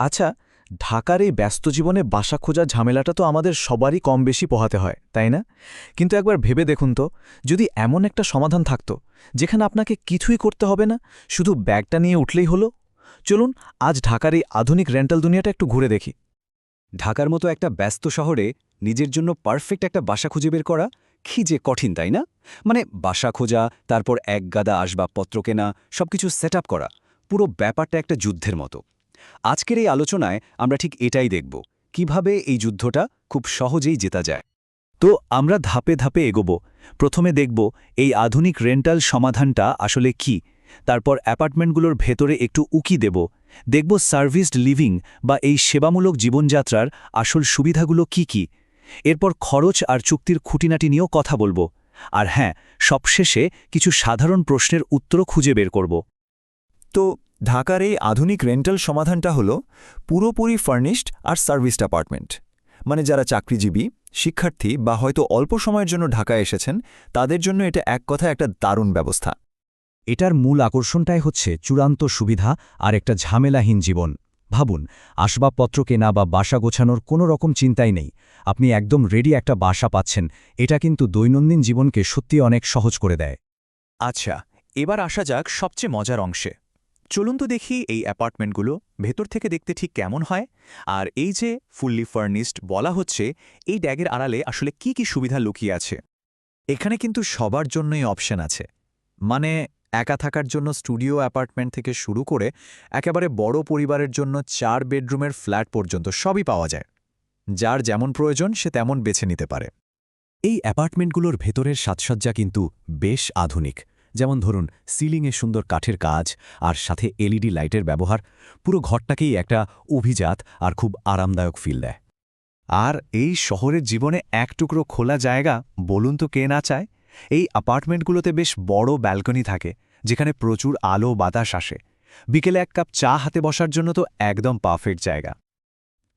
আচ্ছা ঢাকার এই ব্যস্ত জীবনে বাসা খোঁজা ঝামেলাটা তো আমাদের সবারই কম বেশি পোহাতে হয়, তাই না? কিন্তু একবার ভেবে দেখুন তো, যদি এমন একটা সমাধান থাকত, যেখানে আপনাকে কিছুই করতে হবে না, শুধু ব্যাগটা নিয়ে উঠলেই হলো? চলুন, আজ ঢাকার এই আধুনিক রেন্টাল দুনিয়াটা একটু ঘুরে দেখি। ঢাকার মতো একটা ব্যস্ত শহরে নিজের জন্য পারফেক্ট একটা বাসা খুঁজে বের করা কি যে কঠিন, তাই না? মানে বাসা খোঁজা, তারপর এক গাদা আসবাবপত্র কেনা, সবকিছু সেট করা, পুরো ব্যাপারটা একটা যুদ্ধের মতো। আজকের এই আলোচনায় আমরা ঠিক এটাই দেখব। কীভাবে এই যুদ্ধটা খুব সহজেই জেতা যায়। তো আমরা ধাপে ধাপে এগোব। প্রথমে দেখব এই আধুনিক রেন্টাল সমাধানটা আসলে কি। তারপর অ্যাপার্টমেন্টগুলোর ভেতরে একটু উকি দেব। দেখব সার্ভিসড লিভিং বা এই সেবামূলক জীবনযাত্রার আসল সুবিধাগুলো কি কি। এরপর খরচ আর চুক্তির খুঁটিনাটি নিয়েও কথা বলব। আর হ্যাঁ সবশেষে কিছু সাধারণ প্রশ্নের উত্তরও খুঁজে বের করব। তো ঢাকার এই আধুনিক রেন্টাল সমাধানটা হল পুরোপুরি ফার্নিশড আর সার্ভিসড অ্যাপার্টমেন্ট। মানে যারা চাকরিজীবী শিক্ষার্থী বা হয়তো অল্প সময়ের জন্য ঢাকায় এসেছেন তাদের জন্য এটা এক কথা একটা দারুণ ব্যবস্থা। এটার মূল আকর্ষণটাই হচ্ছে চূড়ান্ত সুবিধা আর একটা ঝামেলাহীন জীবন। ভাবুন আসবাবপত্র কেনা বা বাসা গোছানোর কোনো রকম চিন্তাই নেই। আপনি একদম রেডি একটা বাসা পাচ্ছেন। এটা কিন্তু দৈনন্দিন জীবনকে সত্যি অনেক সহজ করে দেয়। আচ্ছা এবার আসা যাক সবচেয়ে মজার অংশে। চলুন তো দেখি এই অ্যাপার্টমেন্টগুলো ভেতর থেকে দেখতে ঠিক কেমন হয়। আর এই যে ফুললি ফার্নিশড বলা হচ্ছে, এই ড্যাগের আড়ালে আসলে কি কি সুবিধা লুকিয়ে আছে? এখানে কিন্তু সবার জন্যই অপশন আছে। মানে একা থাকার জন্য স্টুডিও অ্যাপার্টমেন্ট থেকে শুরু করে একেবারে বড় পরিবারের জন্য চার বেডরুমের ফ্ল্যাট পর্যন্ত সবই পাওয়া যায়। যার যেমন প্রয়োজন, সে তেমন বেছে নিতে পারে। এই অ্যাপার্টমেন্টগুলোর ভেতরের সাজসজ্জা কিন্তু বেশ আধুনিক। যেমন ধরুন, সিলিংয়ে সুন্দর কাঠের কাজ আর সাথে এলইডি লাইটের ব্যবহার, পুরো ঘরটাকেই একটা অভিজাত আর খুব আরামদায়ক ফিল দেয়। আর এই শহরের জীবনে এক টুকরো খোলা জায়গা বলুন তো কে না চায়? এই অ্যাপার্টমেন্টগুলোতে বেশ বড় ব্যালকনি থাকে, যেখানে প্রচুর আলো বাতাস আসে। বিকেলে এক কাপ চা হাতে বসার জন্য তো একদম পারফেক্ট জায়গা।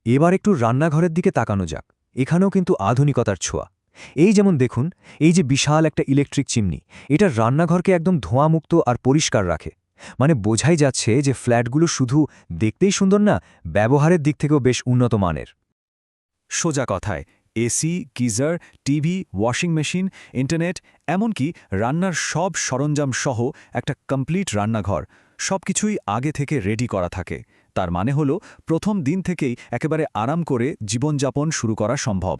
এবার একটু রান্নাঘরের দিকে তাকানো যাক। এখানেও কিন্তু আধুনিকতার ছোঁয়া। এই যেমন দেখুন, এই যে বিশাল একটা ইলেকট্রিক চিমনি, এটা রান্নাঘরকে একদম ধোঁয়ামুক্ত আর পরিষ্কার রাখে। মানে বোঝাই যাচ্ছে যে ফ্ল্যাটগুলো শুধু দেখতেই সুন্দর না, ব্যবহারের দিক থেকেও বেশ উন্নত মানের। সোজা কথায়, AC, geyser, TV, washing machine, internet, এমনকি রান্নার সব সরঞ্জাম সহ একটা কমপ্লিট রান্নাঘর, সবকিছুই আগে থেকে রেডি করা থাকে। তার মানে হল, প্রথম দিন থেকেই একেবারে আরাম করে জীবনযাপন শুরু করা সম্ভব।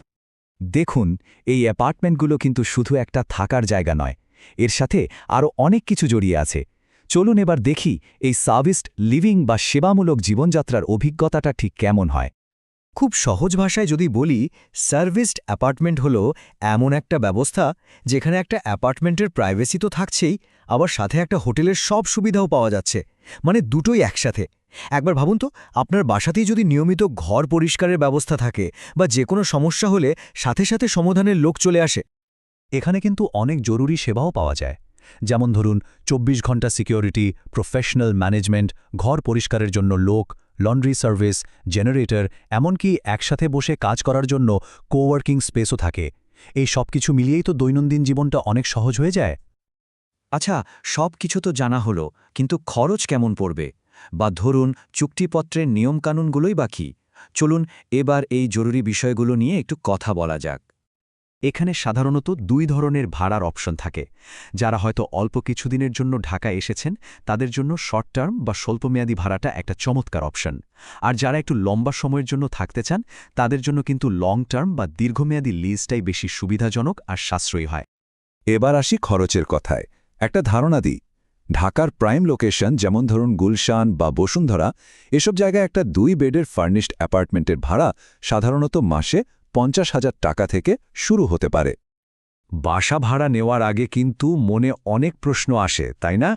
দেখুন, এই অ্যাপার্টমেন্টগুলো কিন্তু শুধু একটা থাকার জায়গা নয়, এর সাথে আরও অনেক কিছু জড়িয়ে আছে। চলুন এবার দেখি এই সার্ভিসড লিভিং বা সেবামূলক জীবনযাত্রার অভিজ্ঞতাটা ঠিক কেমন হয়। খুব সহজ ভাষায় যদি বলি, সার্ভিসড অ্যাপার্টমেন্ট হল এমন একটা ব্যবস্থা যেখানে একটা অ্যাপার্টমেন্টের প্রাইভেসি তো থাকছেই, আবার সাথে একটা হোটেলের সব সুবিধাও পাওয়া যাচ্ছে। মানে দুটোই একসাথে। একবার ভাবুন তো, আপনার বাসাতেই যদি নিয়মিত ঘর পরিষ্কারের ব্যবস্থা থাকে বা যে কোনো সমস্যা হলে সাথে সাথে সমাধানের লোক চলে আসে। এখানে কিন্তু অনেক জরুরি সেবাও পাওয়া যায়। যেমন ধরুন ২৪ ঘণ্টা সিকিউরিটি, প্রফেশনাল ম্যানেজমেন্ট, ঘর পরিষ্কারের জন্য লোক, লন্ড্রি সার্ভিস, জেনারেটর, এমনকি একসাথে বসে কাজ করার জন্য কোওয়ার্কিং স্পেসও থাকে। এই সব কিছু মিলিয়েই তো দৈনন্দিন জীবনটা অনেক সহজ হয়ে যায়। আচ্ছা সব কিছু তো জানা হলো, কিন্তু খরচ কেমন পড়বে? বা ধরুন, চুক্তিপত্রের নিয়মকানুনগুলোই বা কি? চলুন এবার এই জরুরি বিষয়গুলো নিয়ে একটু কথা বলা যাক। এখানে সাধারণত দুই ধরনের ভাড়ার অপশন থাকে। যারা হয়তো অল্প কিছুদিনের জন্য ঢাকা এসেছেন, তাদের জন্য শর্ট টার্ম বা স্বল্পমেয়াদী ভাড়াটা একটা চমৎকার অপশন। আর যারা একটু লম্বা সময়ের জন্য থাকতে চান, তাদের জন্য কিন্তু লং টার্ম বা দীর্ঘমেয়াদী লিজটাই বেশি সুবিধাজনক আর সাশ্রয়ী হয়। এবার আসি খরচের কথায়। একটা ধারণা দিই, ঢাকার প্রাইম লোকেশন যেমন ধরুন গুলশান বা বসুন্ধরা, এসব জায়গায় একটা দুই বেডের ফার্নিশড অ্যাপার্টমেন্টের ভাড়া সাধারণত মাসে পঞ্চাশ হাজার টাকা থেকে শুরু হতে পারে। বাসা ভাড়া নেওয়ার আগে কিন্তু মনে অনেক প্রশ্ন আসে, তাই না?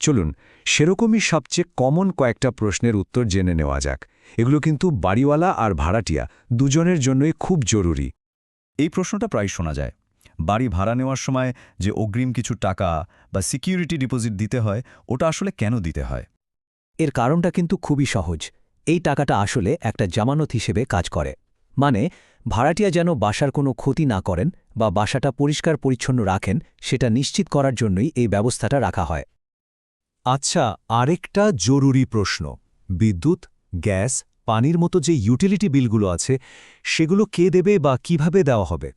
চলুন, সেরকমই সবচেয়ে কমন কয়েকটা প্রশ্নের উত্তর জেনে নেওয়া যাক। এগুলো কিন্তু বাড়িওয়ালা আর ভাড়াটিয়া, দুজনের জন্যই খুব জরুরি। এই প্রশ্নটা প্রায় শোনা যায়। বাড়ি ভাড়া নেওয়ার সময় যে অগ্রিম কিছু টাকা বা সিকিউরিটি ডিপোজিট দিতে হয়, ওটা আসলে কেন দিতে হয়? এর কারণটা কিন্তু খুবই সহজ। এই টাকাটা আসলে একটা জামানত হিসেবে কাজ করে। মানে ভাড়াটিয়া যেন বাসার কোনো ক্ষতি না করেন বা বাসাটা পরিষ্কার পরিচ্ছন্ন রাখেন, সেটা নিশ্চিত করার জন্যই এই ব্যবস্থাটা রাখা হয়। আচ্ছা আরেকটা জরুরি প্রশ্ন। বিদ্যুৎ, গ্যাস, পানির মতো যে ইউটিলিটি বিলগুলো আছে, সেগুলো কে দেবে বা কীভাবে দেওয়া হবে?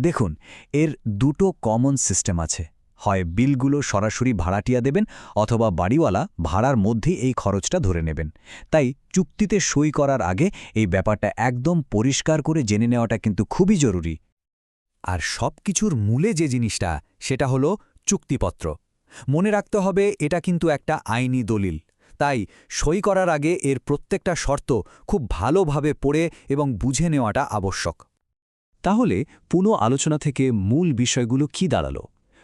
দেখুন, এর দুটো কমন সিস্টেম আছে। হয় বিলগুলো সরাসরি ভাড়াটিয়া দেবেন অথবা বাড়িওয়ালা ভাড়ার মধ্যেই এই খরচটা ধরে নেবেন। তাই চুক্তিতে সই করার আগে এই ব্যাপারটা একদম পরিষ্কার করে জেনে নেওয়াটা কিন্তু খুবই জরুরি। আর সব কিছুর মূলে যে জিনিসটা, সেটা হলো চুক্তিপত্র। মনে রাখতে হবে, এটা কিন্তু একটা আইনি দলিল। তাই সই করার আগে এর প্রত্যেকটা শর্ত খুব ভালোভাবে পড়ে এবং বুঝে নেওয়াটা আবশ্যক। তাহলে পুনঃ আলোচনা থেকে মূল বিষয়গুলো কি দাঁড়াল?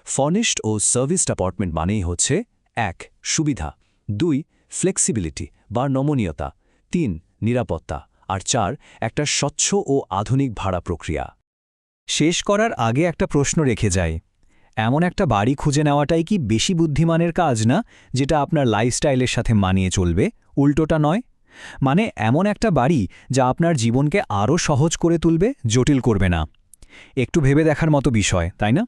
ফর্নিশড ও সার্ভিসড অ্যাপার্টমেন্ট মানেই হচ্ছে, এক, সুবিধা, দুই ফ্লেক্সিবিলিটি বা নমনীয়তা, তিন, নিরাপত্তা, আর চার, একটা স্বচ্ছ ও আধুনিক ভাড়া প্রক্রিয়া। শেষ করার আগে একটা প্রশ্ন রেখে যায় এমন একটা বাড়ি খুঁজে নেওয়াটাই কি বেশি বুদ্ধিমানের কাজ না, যেটা আপনার লাইফস্টাইলের সাথে মানিয়ে চলবে? উল্টোটা নয় মানে এমন একটা বাড়ি যা আপনার জীবনকে আরও সহজ করে তুলবে, জটিল করবে না। একটু ভেবে দেখার মতো বিষয়, তাই না?